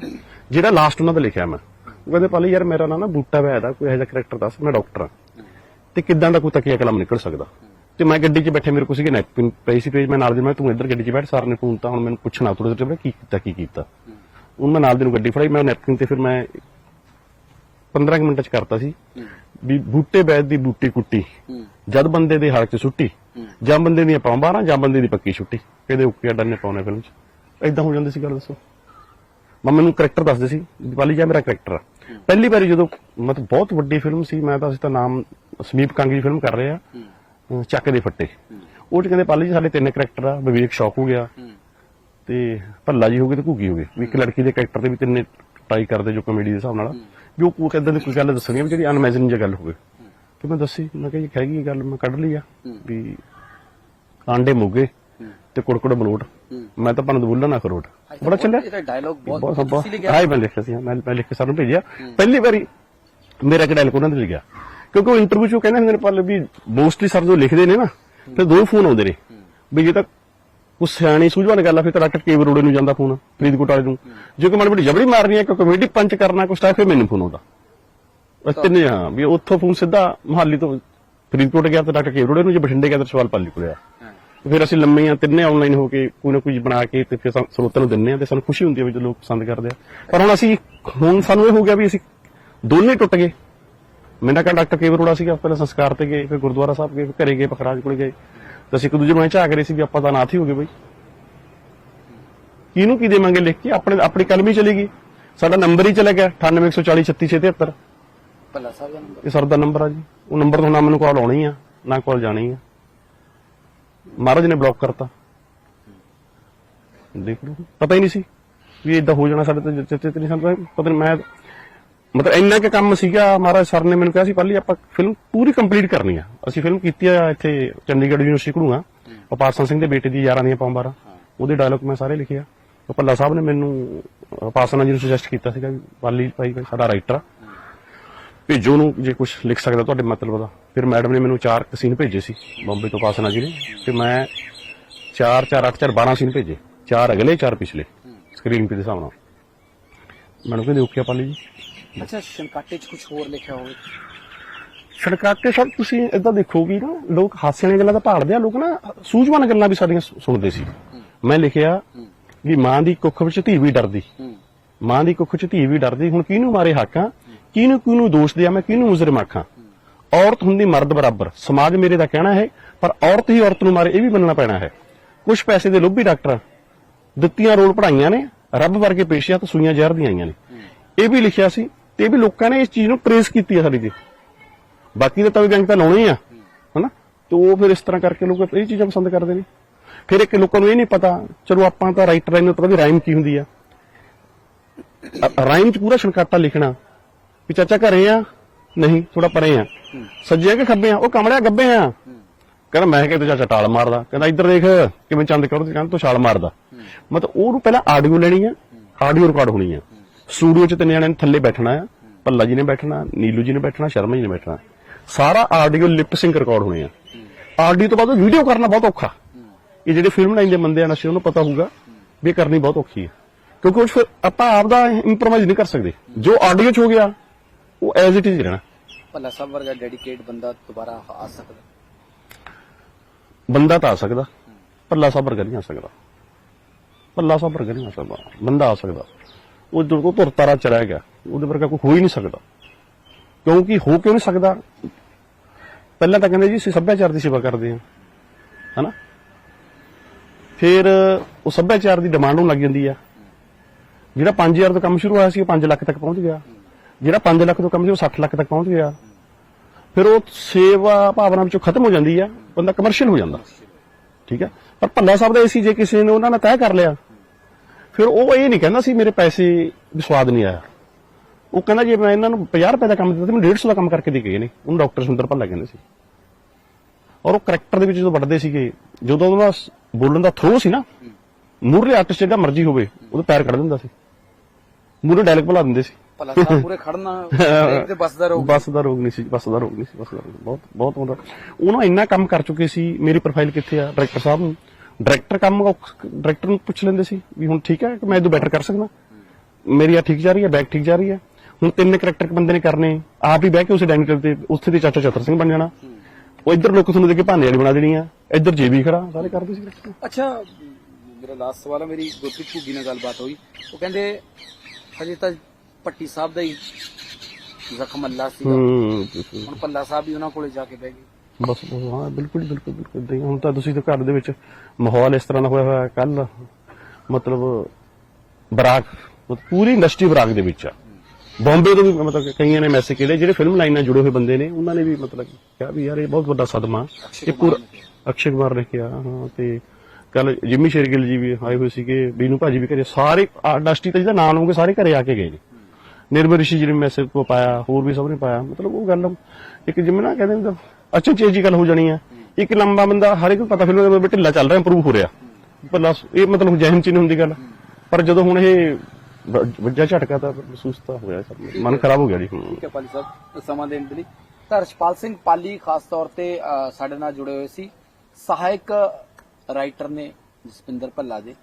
ਜਿਹੜਾ ਲਾਸਟ ਉਹਨਾਂ ਦਾ ਲਿਖਿਆ ਮੈਂ। ਉਹ ਕਹਿੰਦੇ, ਪਾਲੀ ਯਾਰ, ਮੇਰਾ ਨਾਂ ਨਾ ਬੂਟਾ ਵੈਦ ਆ, ਕੋਈ ਇਹੋ ਜਿਹਾ ਕਰੈਕਟਰ ਦੱਸ, ਮੈਂ ਡਾਕਟਰ ਆ। ਤੇ ਕਿੱਦਾਂ ਦਾ ਕੋਈ ਤਕੀਆ ਕਲਮ ਨਿਕਲ ਸਕਦਾ? ਤੇ ਮੈਂ ਗੱਡੀ 'ਚ ਬੈਠੇ, ਮੇਰੇ ਕੋਲ ਸੀਗੇ ਨੈਪਕਿਨ ਪਈ ਸੀ ਪੇਜ ਮੈਂ ਨਾਲ ਦੀ, ਮੈਂ ਤੂੰ ਇੱਧਰ ਗੱਡੀ 'ਚ ਬੈਠ ਸਰ ਨੇ ਫੋਨ ਤਾਂ ਹੁਣ ਮੈਨੂੰ ਪੁੱਛਣਾ ਥੋੜਾ ਜਿਹਾ ਕੀ ਕੀਤਾ ਕੀ ਕੀਤਾ? ਹੁਣ ਮੈਂ ਨਾਲ ਦੀ ਨੂੰ ਗੱਡੀ ਫੜਾਈ, ਮੈਂ ਨੈਪਕਿਨ ਤੇ ਫਿਰ ਮੈਂ 15 ਕੁ ਮਿੰਟਾਂ 'ਚ ਕਰਤਾ ਸੀ। ਵੀ ਬੂਟੇ ਬੈਦ ਦੀ ਬੂਟੀ ਕੁੱਟੀ। ਜਦ ਬੰਦੇ ਦੇ ਹਲਕ 'ਚ ਸੁੱਟੀ ਜਾਂ ਬੰਦੇ ਦੀਆਂ ਪਾਉਂ 12 ਜਾਂ ਬੰਦੇ ਦੀ ਪੱਕੀ ਛੁੱਟੀ। ਇਹਦੇ ਉੱਕੇ ਅੱਡਾ ਨੇ ਪਾਉਣੇ ਫਿਲਮ 'ਚ। ਐਦਾਂ ਹੋ ਜਾਂਦੀ ਸੀ ਗੱਲ ਦੱਸੋ। ਮੈਂ ਮੈਨੂੰ ਕਰੈਕਟਰ ਦੱਸਦੇ ਸੀ ਦੀਵਾਲੀ ਜਾਂ ਮੇਰਾ ਕਰੈਕਟਰ ਆ। ਪਹਿਲੀ ਵਾਰੀ ਜਦੋਂ ਮਤਲਬ ਬਹੁਤ ਵੱਡੀ ਫਿਲਮ ਸੀ ਮੈਂ ਤਾਂ ਅਸੀਂ ਤਾਂ ਨਾਮ ਸਮੀਪ ਕੰਗ ਦੀ ਫਿਲਮ ਕਰ ਰਹੇ ਆ। ਚੱਕ ਦੇ ਫੱਟੇ। ਉਹ 'ਚ ਕਹਿੰਦੇ ਪਾਲੀ ਜੀ ਸਾਡੇ ਤਿੰਨ ਕਰੈਕਟਰ ਆ ਵਿਵੇਕ ਸ਼ੌਕ ਹੋ ਗਿਆ। ਤੇ ਭੱਲਾ ਜੀ ਹੋ ਗਏ ਤੇ ਘੁੱਗੀ ਹੋ ਗਏ। ਵੀ ਇੱਕ ਲੜਕੀ ਦੇ ਕੈਰੈਕਟਰ ਦੇ ਵੀ ਤਿੰਨੇ ਟਰਾਈ ਕਰਦੇ ਜੋ ਕਮੇਡੀ ਦੇ ਹਿਸਾਬ ਨਾਲ। ਵੀ ਉਹ ਕੋਈ ਕਹਿੰਦੇ ਨੇ ਕੋਈ ਗੱਲ ਦੱਸਣੀ ਆ ਵੀ ਜਿਹੜੀ ਅਨਇਮੇਜਿਨ ਜਿਹੀ ਗੱਲ ਹੋਵੇ। ਤੇ ਮੈਂ ਦੱਸੀ ਮੈਂ ਕਿਹਾ ਜੀ ਹੈਗੀ ਇਹ ਗੱਲ ਮੈਂ ਕੱਢ ਲਈ ਆ ਵੀ ਕਾਂਡੇ ਮੁੱਗੇ ਤੇ ਕੁੜਕੁੜ ਬਲੋਟ ਮੈਂ ਤਾਂ ਪਨਦ ਬੁੱਲਾ ਨਾ ਕਰੋਟ ਬੜਾ ਚੱਲਿਆ ਇਹਦਾ ਡਾਇਲੌਗ ਬਹੁਤ ਬਹੁਤ ਹਾਈ ਮੈਂ ਲਿਖਿਆ ਸੀ ਮੈਂ ਮੈਂ ਲਿਖ ਕੇ ਸਾਨੂੰ ਭੇਜਿਆ। ਪਹਿਲੀ ਵਾਰੀ ਮੇਰਾ ਇੱਕ ਡਾਇਲੌਗ ਉਹਨਾਂ ਨੇ ਲਿਖਿਆ। ਕਿਉਂਕਿ ਉਹ ਇੰਟਰਵਿਊ ਚ ਕਹਿੰਦੇ ਹੁੰਦੇ ਨੇ ਪਰ ਵੀ ਮੋਸਟਲੀ ਸਰ ਜੋ ਲਿਖਦੇ ਨੇ ਨਾ ਤੇ ਦੋ ਫੋਨ ਆਉਂਦੇ ਨੇ। ਵੀ ਜੇ ਤਾਂ ਕੁਛ ਸਿਆਣੀ ਸੂਝਵਾਨ ਗੱਲ ਆ ਫਿਰ ਤਾਂ ਡਾਕਟਰ ਕੇ ਬਰੋੜੇ ਨੂੰ ਜਾਂਦਾ ਫੋਨ ਫਰੀਦਕੋਟ ਵਾਲੇ ਨੂੰ। ਜੇ ਕੋਈ ਮਾੜੀ ਮੋਟੀ ਜਬੜੀ ਮਾਰਨੀ ਹੈ ਕੋਈ ਕਮੇਡੀ ਪੰਚ ਕਰਨਾ ਕੁਛ ਤਾਂ ਫਿਰ ਮੈਨੂੰ ਫੋਨ ਆਉਂਦਾ। ਬਸ ਤਿੰਨੇ ਹਾਂ ਵੀ ਉੱਥੋਂ ਫੋਨ ਸਿੱਧਾ ਮਹਾਲੀ ਤੋਂ ਫਰੀਦਕੋਟ ਗਿਆ ਤਾਂ ਡਾਕਟਰ ਕੇ ਬਰੋੜੇ ਨੂੰ ਜੇ ਬਠਿੰਡੇ ਗਿਆ ਤਾਂ ਸਵਾਲ ਪਾਲੀ ਕੋਲੇ ਆ। ਫਿਰ ਅਸੀਂ ਲੰਮੇ ਆ ਤਿੰਨੇ ਆਨਲਾਈਨ ਹੋ ਕੇ ਕੋਈ ਨਾ ਕੋਈ ਬਣਾ ਕੇ ਤੇ ਫਿਰ ਸਾਨੂੰ ਸਰੋਤਿਆਂ ਨੂੰ ਦਿੰਨੇ ਆ ਤੇ ਸਾਨੂੰ ਖੁਸ਼ੀ ਹੁੰਦੀ ਹੈ ਵੀ ਲੋਕ ਪਸੰਦ ਕਰਦੇ ਆ। ਪਰ ਹੁਣ ਅਸੀਂ ਹੁਣ ਸਾਨੂੰ ਇਹ ਹੋ ਗਿਆ ਵੀ ਅਸੀਂ ਦੋਨੇ ਟੁੱਟ ਗਏ। ਮੇਰਾ ਕਾ ਡਾਕਟਰ ਕੇਵਰ ਰੋੜਾ ਸੀਗਾ ਪਹਿਲਾਂ ਸੰਸਕਾਰ ਤੇ ਗਏ ਫਿਰ ਗੁਰਦੁਆਰਾ ਸਾਹਿਬ ਗਏ ਫਿਰ ਘਰੇ ਗਏ ਪਖਰਾਜ ਕੋਲ ਗਏ। ਤੇ ਅਸੀਂ ਇੱਕ ਦੂਜੇ ਨੂੰ ਐਂ ਝਾਕ ਰਹੇ ਸੀ ਵੀ ਆਪਾਂ ਤਾਂ ਨਾਥ ਹੀ ਹੋ ਗਏ ਬਈ। ਕਿਹਨੂੰ ਕੀ ਦੇਵਾਂਗੇ ਲਿਖ ਕੇ? ਆਪਣੇ ਆਪਣੀ ਕਲਮ ਚਲੀ ਗਈ। ਸਾਡਾ ਨੰਬਰ ਹੀ ਚਲਾ ਗਿਆ। 9814436673 ਭੱਲਾ ਸਾਹਿਬ ਦਾ ਨੰਬਰ। ਇਹ ਸਰ ਦਾ ਨੰਬਰ ਆ ਜੀ। ਉਹ ਨੰਬਰ ਤੋਂ ਨਾ ਮੈਨੂੰ ਕਾਲ ਆਉਣੀ ਆ ਨਾ ਕਾਲ ਜਾਣੀ ਆ। ਮਹਾਰਾਜ ਨੇ ਬਲੌਕ ਕਰਤਾ। ਦੇਖ ਲਓ। ਪਤਾ ਹੀ ਨਹੀਂ ਸੀ ਵੀ ਇਦਾਂ ਹੋ ਜਾਣਾ ਸਾਡੇ ਤੇ ਚਿੱਤੇ ਤੇ ਨਹੀਂ ਸਾਨੂੰ ਪਤਾ ਨਹੀਂ ਮੈਂ ਮਤਲਬ ਇੰਨਾ ਕੁ ਕੰਮ ਸੀਗਾ ਮਹਾਰਾਜ ਸਰ ਨੇ ਮੈਨੂੰ ਕਿਹਾ ਸੀ ਪਹਿਲੀ ਆਪਾਂ ਫਿਲਮ ਪੂਰੀ ਕੰਪਲੀਟ ਕਰਨੀ ਆ। ਅਸੀਂ ਫਿਲਮ ਕੀਤੀ ਆ ਇੱਥੇ ਚੰਡੀਗੜ੍ਹ ਯੂਨੀਵਰਸਿਟੀ ਘੜੂਆ। ਉਪਾਸਨ ਸਿੰਘ ਦੇ ਬੇਟੇ ਦੀ ਯਾਰਾਂ ਦੀਆਂ ਪੌਂਬਾਰਾਂ ਉਹਦੇ ਡਾਇਲੌਗ ਮੈਂ ਸਾਰੇ ਲਿਖੇ ਆ। ਉਹ ਭੱਲਾ ਸਾਹਿਬ ਨੇ ਮੈਨੂੰ ਉਪਾਸਨਾ ਜੀ ਨੂੰ ਸੁਜੈਸਟ ਕੀਤਾ ਸੀਗਾ ਵੀ ਪਾਲੀ ਭਾਈ ਸਾਡਾ ਰਾਈਟਰ ਆ। ਭੇਜੋ ਨੂੰ ਜੇ ਕੁਝ ਲਿਖ ਸਕਦਾ ਤੁਹਾਡੇ ਮਤਲਬ ਦਾ ਫਿਰ ਮੈਡਮ ਨੇ ਮੈਨੂੰ ਚਾਰ ਸੀਨ ਭੇਜੇ ਸੀ ਬੰਬੇ ਤੋਂ ਪਾਸਨਾ ਜੀ ਨੇ। ਤੇ ਮੈਂ 4 4 8 4 12 ਸੀਨ ਭੇਜੇ। ਚਾਰ ਅਗਲੇ ਚਾਰ ਪਿਛਲੇ। ਸਕਰੀਨ ਤੇ ਦੇ ਹਿਸਾਬ ਨਾਲ ਮੈਨੂੰ ਕਹਿੰਦੇ ਓਕੇ ਪਾਲੀ ਜੀ। ਅੱਛਾ ਸ਼ਨਕਾਟੇ 'ਚ ਕੁਝ ਹੋਰ ਲਿਖਿਆ ਹੋਵੇ। ਛੜਕਾਕੇ ਸਰ ਤੁਸੀਂ ਇਦਾਂ ਦੇਖੋ ਵੀ ਨਾ ਲੋਕ ਹਾਸੇ ਵਾਲੀਆਂ ਗੱਲਾਂ ਤਾਂ ਭਾਲਦੇ ਆ ਲੋਕ ਨਾ ਸੂਝਵਾਨ ਗੱਲਾਂ ਵੀ ਸਾਡੀਆਂ ਸੁਣਦੇ ਸੀ। ਮੈਂ ਲਿਖਿਆ ਵੀ ਮਾਂ ਦੀ ਕੁੱਖ ਵਿੱਚ ਧੀ ਵੀ ਡਰਦੀ। ਮਾਂ ਦੀ ਕੁੱਖ 'ਚ ਧੀ ਵੀ ਡਰਦੀ ਹੁਣ ਕਿਹਨੂੰ ਮਾਰੇ ਹੱਕਾਂ ਕਿਹਨੂੰ ਕਿਹਨੂੰ ਦੋਸ਼ ਦਿਆਂ ਮੈਂ ਕਿਹਨੂੰ ਮੁਜਰਮ ਆਖਾਂ? ਔਰਤ ਹੁੰਦੀ ਮਰਦ ਬਰਾਬਰ। ਸਮਾਜ ਮੇਰੇ ਦਾ ਕਹਿਣਾ ਹੈ ਪਰ ਔਰਤ ਹੀ ਔਰਤ ਨੂੰ ਮਾਰੇ ਇਹ ਵੀ ਮੰਨਣਾ ਪੈਣਾ ਹੈ। ਕੁਝ ਪੈਸੇ ਦੇ ਲੋਭੀ ਡਾਕਟਰ ਦਿੱਤੀਆਂ ਰੋਲ ਪੜਾਈਆਂ ਨੇ ਰੱਬ ਵਰਗੇ ਪੇਸ਼ੀਆਂ ਤਾਂ ਸੂਈਆਂ ਜ਼ਹਿਰ ਦੀਆਂ ਆਈਆਂ ਨੇ। ਇਹ ਵੀ ਲਿਖਿਆ ਸੀ ਤੇ ਇਹ ਵੀ ਲੋਕਾਂ ਨੇ ਇਸ ਚੀਜ਼ ਨੂੰ ਪ੍ਰੇਸ ਕੀਤੀ ਹੈ ਸਾਡੀ ਤੇ। ਬਾਕੀ ਤਾਂ ਤਵੇ ਗੰਗ ਤਾਂ ਲਾਉਣੇ ਆ, ਹਨਾ? ਤੇ ਉਹ ਫਿਰ ਇਸ ਤਰ੍ਹਾਂ ਕਰਕੇ ਲੋਕ ਇਹ ਚੀਜ਼ਾਂ ਪਸੰਦ ਕਰਦੇ ਨੇ। ਫਿਰ ਇੱਕ ਲੋਕਾਂ ਨੂੰ ਇਹ ਨਹੀਂ ਪਤਾ, ਚਲੋ ਆਪਾਂ ਤਾਂ ਰਾਈਟਰ ਇਹਨੂੰ ਪਤਾ ਵੀ ਰਾਈਮ ਕੀ ਹੁੰਦੀ ਆ। ਰਾਈਮ ਚ ਪੂਰਾ ਛਣਕਾਟਾ ਲਿਖਣਾ ਵੀ ਚਾਚਾ ਘਰੇ ਆ, ਨਹੀਂ ਥੋੜਾ ਪਰੇ ਆ। ਸੱਜੇ ਕਿ ਖੱਬੇ ਆ? ਉਹ ਕਮੜਿਆ ਗੱਬੇ ਆ। ਕਹਿੰਦਾ ਮੈਂ ਕਿਹਾ ਤੂੰ ਚਾਚਾ ਟਾਲ ਮਾਰਦਾ। ਕਹਿੰਦਾ ਇੱਧਰ ਦੇਖ, ਕਿਵੇਂ ਚੰਦ ਕਰੋ ਤੇ ਕਹਿੰਦਾ ਤੂੰ ਛਾਲ ਮਾਰਦਾ। ਮਤਲਬ ਉਹਨੂੰ ਪਹਿਲਾਂ ਆਡੀਓ ਲੈਣੀ ਆ ਆਡੀਓ ਰਿਕਾਰਡ ਹੋਣੀ ਆ। ਸਟੂਡੀਓ 'ਚ ਤਿੰਨ ਜਣਿਆਂ ਨੇ ਥੱਲੇ ਬੈਠਣਾ ਆ ਭੱਲਾ ਜੀ ਨੇ ਬੈਠਣਾ ਨੀਲੂ ਜੀ ਨੇ ਬੈਠਣਾ ਸ਼ਰਮਾ ਜੀ ਨੇ ਬੈਠਣਾ। ਸਾਰਾ ਆਡੀਓ ਲਿਪ ਸਿੰਕ ਰਿਕਾਰਡ ਹੋਣੇ ਆ। ਆਡੀਓ ਤੋਂ ਬਾਅਦ ਵੀਡੀਓ ਕਰਨਾ ਬਹੁਤ ਔਖਾ। ਇਹ ਜਿਹੜੇ ਫਿਲਮ ਲਾਈਨ ਦੇ ਬੰਦੇ ਆ ਨਸ਼ੇ ਉਹਨੂੰ ਪਤਾ ਹੋਊਗਾ ਵੀ ਕਰਨੀ ਬਹੁਤ ਔਖੀ ਹੈ ਕਿਉਂਕਿ ਉਹ ਫਿਰ ਆਪਾਂ ਆਪਦਾ ਇੰਪਰੋਵਾਈਜ਼ ਨਹੀਂ ਕਰ ਸਕਦੇ। ਜੋ ਆਡੀਓ 'ਚ ਹੋ ਗਿਆ ਉਹ ਐਜ਼ ਇਟ ਇਜ਼ ਰਹਿਣਾ। ਭੱਲਾ ਸਾਹਿਬ ਵਰਗਾ ਡੈਡੀਕੇਟ ਬੰਦਾ ਦੁਬਾਰਾ ਆ ਸਕਦਾ। ਬੰਦਾ ਤਾਂ ਆ ਸਕਦਾ। ਭੱਲਾ ਸਾਹਿਬ ਵਰਗਾ ਨਹੀਂ ਆ ਸਕਦਾ। ਭੱਲਾ ਸਾਹਿਬ ਵਰਗਾ ਨਹੀਂ ਆ ਸਕਦਾ। ਬੰਦਾ ਆ ਸਕਦਾ। ਉਹ ਜਦੋਂ ਉਹ ਧੁਰ ਤਾਰਾ ਚਲਾ ਗਿਆ, ਉਹਦੇ ਵਰਗਾ ਕੋਈ ਹੋ ਹੀ ਨਹੀਂ ਸਕਦਾ। ਕਿਉਂਕਿ ਹੋ ਕਿਉਂ ਨਹੀਂ ਸਕਦਾ? ਪਹਿਲਾਂ ਤਾਂ ਕਹਿੰਦੇ ਜੀ, ਅਸੀਂ ਸੱਭਿਆਚਾਰ ਦੀ ਸੇਵਾ ਕਰਦੇ ਹਾਂ। ਹਨਾ? ਫਿਰ ਉਹ ਸੱਭਿਆਚਾਰ ਦੀ ਡਿਮਾਂਡ ਹੋਣ ਲੱਗ ਜਾਂਦੀ ਆ। ਜਿਹੜਾ 5000 ਤੋਂ ਕੰਮ ਸ਼ੁਰੂ ਹੋਇਆ ਸੀ, ਉਹ 5 ਲੱਖ ਤੱਕ ਪਹੁੰਚ ਗਿਆ। ਜਿਹੜਾ 5 ਲੱਖ ਤੋਂ ਕੰਮ ਸੀ, ਉਹ 60 ਲੱਖ ਤੱਕ ਪਹੁੰਚ ਗਿਆ। ਫਿਰ ਉਹ ਸੇਵਾ ਭਾਵਨਾ ਵਿੱਚੋਂ ਖਤਮ ਹੋ ਜਾਂਦੀ ਆ, ਬੰਦਾ ਕਮਰਸ਼ੀਅਲ ਹੋ ਜਾਂਦਾ। ਠੀਕ ਹੈ ਪਰ ਭੱਲਾ ਸਾਹਿਬ ਦਾ ਇਹ ਸੀ ਜੇ ਕਿਸੇ ਨੇ ਉਹਨਾਂ ਨੇ ਤੈਅ ਕਰ ਲਿਆ ਫਿਰ ਉਹ ਇਹ ਨਹੀਂ ਕਹਿੰਦਾ ਸੀ ਮੇਰੇ ਪੈਸੇ ਵੀ ਸਵਾਦ ਨਹੀਂ ਆਇਆ। ਉਹ ਕਹਿੰਦਾ ਜੇ ਮੈਂ ਇਹਨਾਂ ਨੂੰ 50 ਰੁਪਏ ਦਾ ਕੰਮ ਦਿੱਤਾ ਤੇ ਮੈਨੂੰ 150 ਦਾ ਕੰਮ ਕਰਕੇ ਦੇ ਗਏ ਨੇ। ਉਹਨੂੰ ਡਾਕਟਰ ਸੁੰਦਰ ਭੱਲਾ ਕਹਿੰਦੇ ਸੀ। ਔਰ ਉਹ ਕਰੈਕਟਰ ਦੇ ਵਿੱਚ ਜਦੋਂ ਵੱਡਦੇ ਸੀਗੇ ਜਦੋਂ ਉਹਦਾ ਬੋਲਣ ਦਾ ਥਰੋ ਸੀ ਨਾ ਮੂਰਲੇ ਆਰਟਿਸਟ ਜਿਹੜਾ ਮਰਜ਼ੀ ਹੋਵੇ ਉਹਦੇ ਪੈਰ ਕੱਢ ਦਿੰਦਾ ਸੀ। ਮੂਰੇ ਡਾਇਲੌਗ ਭੁਲਾ ਦਿੰਦੇ ਸੀ। ਭੱਲਾ ਸਾਹਿਬ ਪੂਰੇ ਖੜਨਾ ਤੇ ਬਸ ਦਾ ਰੋਗ ਬਸ ਦਾ ਰੋਗ ਨਹੀਂ ਸੀ ਬਸ ਦਾ ਰੋਗ ਨਹੀਂ ਸੀ ਬਸ ਦਾ ਰੋਗ ਬਹੁਤ ਬਹੁਤ ਉਹਨਾਂ ਇੰਨਾ ਕੰਮ ਕਰ ਚੁੱਕੇ ਸੀ ਮੇਰੀ ਪ੍ਰੋਫਾਈਲ ਕਿੱਥੇ ਆ ਡਾਇਰੈਕਟਰ ਸਾਹਿਬ ਨੂੰ। ਡਾਇਰੈਕਟਰ ਕੰਮ ਡਾਇਰੈਕਟਰ ਨੂੰ ਪੁੱਛ ਲੈਂਦੇ ਸੀ ਵੀ ਹੁਣ ਠੀਕ ਹੈ ਕਿ ਮੈਂ ਇਹਦੋਂ ਬੈਟਰ ਕਰ ਸਕਦਾ। ਮੇਰੀ ਆ ਠੀਕ ਜਾ ਰਹੀ ਹੈ ਬੈਕ ਠੀਕ ਜਾ ਰਹੀ ਹੈ। ਹੁਣ ਤਿੰਨ ਕਰੈਕਟਰ ਬੰਦੇ ਨੇ ਕਰਨੇ ਆਪ ਹੀ ਬਹਿ ਕੇ ਉਸੇ ਟੇਬਲ ਤੇ ਉੱਥੇ ਤੇ ਚਾਚਾ ਚਤਰ ਸਿੰਘ ਬਣ ਜਾਣਾ। ਉਹ ਇੱਧਰ ਲੋਕ ਤੁਹਾਨੂੰ ਦੇ ਕੇ ਭਾਂਡੇ ਵਾਲੀ ਬਣਾ ਦੇਣੀ ਆ ਇੱਧਰ ਜੇਬੀ ਖੜਾ ਸਾਰੇ ਕਰਦੇ ਸੀ। ਅੱਛਾ ਮੇਰਾ ਲਾਸਟ ਸਵਾਲ ਹੈ ਮੇਰੀ ਗੁਰਪ੍ਰੀਤ ਭੁੱਗੀ ਨਾਲ ਗੱਲਬਾਤ ਹੋਈ। ਉਹ ਕਹਿੰਦੇ ਹਜੇ ਤਾਂ ਪੱਟੀ ਸਾਹਿਬ ਦਾ ਹੀ ਜ਼ਖਮ ਅੱਲਾ ਹੂੰ। ਹੁਣ ਪੱਲਾ ਸਾਹਿਬ ਵੀ ਉਹਨਾਂ ਕੋਲੇ ਜਾ ਕੇ ਬਹਿ ਗਏ। ਬਸ ਹਾਂ ਬਿਲਕੁਲ ਬਿਲਕੁਲ ਬਿਲਕੁਲ। ਏਦਾਂ ਹੀ ਆ। ਹੁਣ ਤਾਂ ਤੁਸੀਂ ਤਾਂ ਘਰ ਦੇ ਵਿੱਚ ਮਾਹੌਲ ਇਸ ਤਰ੍ਹਾਂ ਦਾ ਹੋਇਆ ਹੋਇਆ ਕੱਲ ਮਤਲਬ ਬਰਾਕ ਮਤਲਬ ਪੂਰੀ ਇੰਡਸਟਰੀ ਬਰਾਕ ਦੇ ਵਿੱਚ ਆ। ਬੰਬੇ ਤੋਂ ਵੀ ਮਤਲਬ ਕਿ ਕਈਆਂ ਨੇ ਮੈਸੇਜ ਕੀਤੇ ਜਿਹੜੇ ਫਿਲਮ ਲਾਈਨ ਨਾਲ ਜੁੜੇ ਹੋਏ ਬੰਦੇ ਨੇ ਉਹਨਾਂ ਨੇ ਵੀ ਮਤਲਬ ਕਿਹਾ ਵੀ ਯਾਰ ਇਹ ਬਹੁਤ ਵੱਡਾ ਸਦਮਾ। ਇਹ ਪੂਰਾ ਅਕਸ਼ੇ ਕੁਮਾਰ ਨੇ ਕਿਹਾ ਹਾਂ ਤੇ ਕੱਲ ਜਿੰਮੀ ਸ਼ੇਰਗਿੱਲ ਜੀ ਵੀ ਆਏ ਹੋਏ ਸੀਗੇ ਬੀਨੂ ਭਾਜੀ ਵੀ ਘਰੇ ਸਾਰੇ ਇੰਡਸਟਰੀ ਤੇ ਜਿਹਦਾ ਨਾਮ ਲਵਾਂਗੇ ਸਾਰੇ ਘਰੇ ਆ ਕੇ ਗਏ ਨੇ। ਨਿਰਮਲ ਰਿਸ਼ੀ ਜੀ ਨੇ ਮੈਸੇਜ ਪਾਇਆ ਹੋਰ ਵੀ ਸਭ ਨੇ ਪਾਇਆ। ਮਤਲਬ ਉਹ ਗੱਲ ਇੱਕ ਜਿਵੇਂ ਨਾ ਕਹਿੰਦੇ ਨੇ ਅੱਛਾ ਚੀਜ਼ ਦੀ ਗੱਲ ਹੋ ਜਾਣੀ ਆ। ਇੱਕ ਲੰਬਾ ਬੰਦਾ ਹਰ ਇੱਕ ਪਤਾ ਫਿਲਮ ਦੇ ਢਿੱਲਾ ਚੱਲ ਰਿਹਾ ਇੰਪਰੂਵ ਹੋ ਰਿਹਾ। ਭਲਾ ਇਹ ਮਤਲਬ ਜਹਿਨ ਚ ਨਹੀਂ ਹੁੰਦੀ ਗੱਲ। ਪਰ ਜਦੋਂ ਹੁਣ ਇਹ ਵੱਜਾ ਝਟਕਾ ਤਾਂ ਮਹਿਸੂਸ ਤਾਂ ਹੋਇਆ ਸਭ ਨੂੰ। ਮਨ ਖਰਾਬ ਹੋ ਗਿਆ ਜੀ। ਠੀਕ ਹੈ ਪਾਲੀ ਸਾਹਿਬ ਸਮਾਂ ਦੇਣ ਦੇ ਲਈ। ਤਾਂ ਰਸ਼ਪਾਲ ਸਿੰਘ ਪਾਲੀ ਖਾਸ ਤੌਰ ਤੇ ਸਾਡੇ ਨਾਲ ਜੁੜੇ ਹੋਏ ਸੀ। ਸਹਾਇਕ ਰਾਈਟਰ ਨੇ ਜਸਪਿੰਦਰ ਭੱਲਾ ਦੇ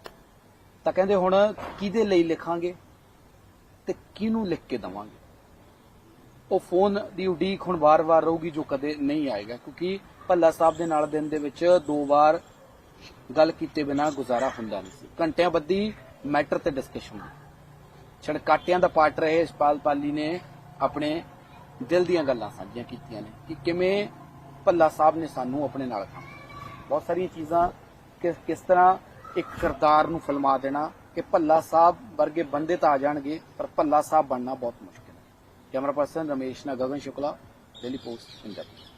ਤਾਂ ਕਹਿੰਦੇ ਹੁਣ ਕਿਹਦੇ ਲਈ ਲਿਖਾਂਗੇ ਤੇ ਕਿਹਨੂੰ ਲਿਖ ਕੇ ਦਵਾਂਗੇ? ਉਹ ਫੋਨ ਦੀ ਉਡੀਕ ਹੁਣ ਵਾਰ-ਵਾਰ ਰਹੂਗੀ ਜੋ ਕਦੇ ਨਹੀਂ ਆਏਗਾ, ਕਿਉਂਕਿ ਭੱਲਾ ਸਾਹਿਬ ਦੇ ਨਾਲ ਦਿਨ ਦੇ ਵਿੱਚ ਦੋ ਵਾਰ ਗੱਲ ਕੀਤੇ ਬਿਨਾ ਗੁਜ਼ਾਰਾ ਹੁੰਦਾ ਨਹੀਂ ਸੀ। ਘੰਟਿਆਂ ਬੱਧੀ ਮੈਟਰ ਤੇ ਡਿਸਕਸ਼ਨ ਛੜਕਾਟਿਆਂ ਦਾ ਪਾਟ ਰਹੇ ਇਸ਼ਪਾਲ ਪਾਲੀ ਨੇ ਆਪਣੇ ਦਿਲ ਦੀਆਂ ਗੱਲਾਂ ਸਾਂਝੀਆਂ ਕੀਤੀਆਂ ਨੇ ਕਿ ਕਿਵੇਂ ਭੱਲਾ ਸਾਹਿਬ ਨੇ ਸਾਨੂੰ ਆਪਣੇ ਨਾਲ ਕੰਮ ਬਹੁਤ ਸਾਰੀਆਂ ਚੀਜ਼ਾਂ ਕਿਸ ਕਿਸ ਤਰ੍ਹਾਂ ਇੱਕ ਕਿਰਦਾਰ ਨੂੰ ਫਿਲਮਾ ਦੇਣਾ ਕਿ ਭੱਲਾ ਸਾਹਿਬ ਵਰਗੇ ਬੰਦੇ ਤਾਂ ਆ ਜਾਣਗੇ, ਪਰ ਭੱਲਾ ਸਾਹਿਬ ਬਣਨਾ ਬਹੁਤ ਮੁਸ਼ਕਲ ਹੈ ਕੈਮਰਾ ਪਰਸਨ ਰਮੇਸ਼ ਨਾਲ ਗਗਨ ਸ਼ੁਕਲਾ ਡੇਲੀ ਪੋਸਟ ਪੰਜਾਬੀ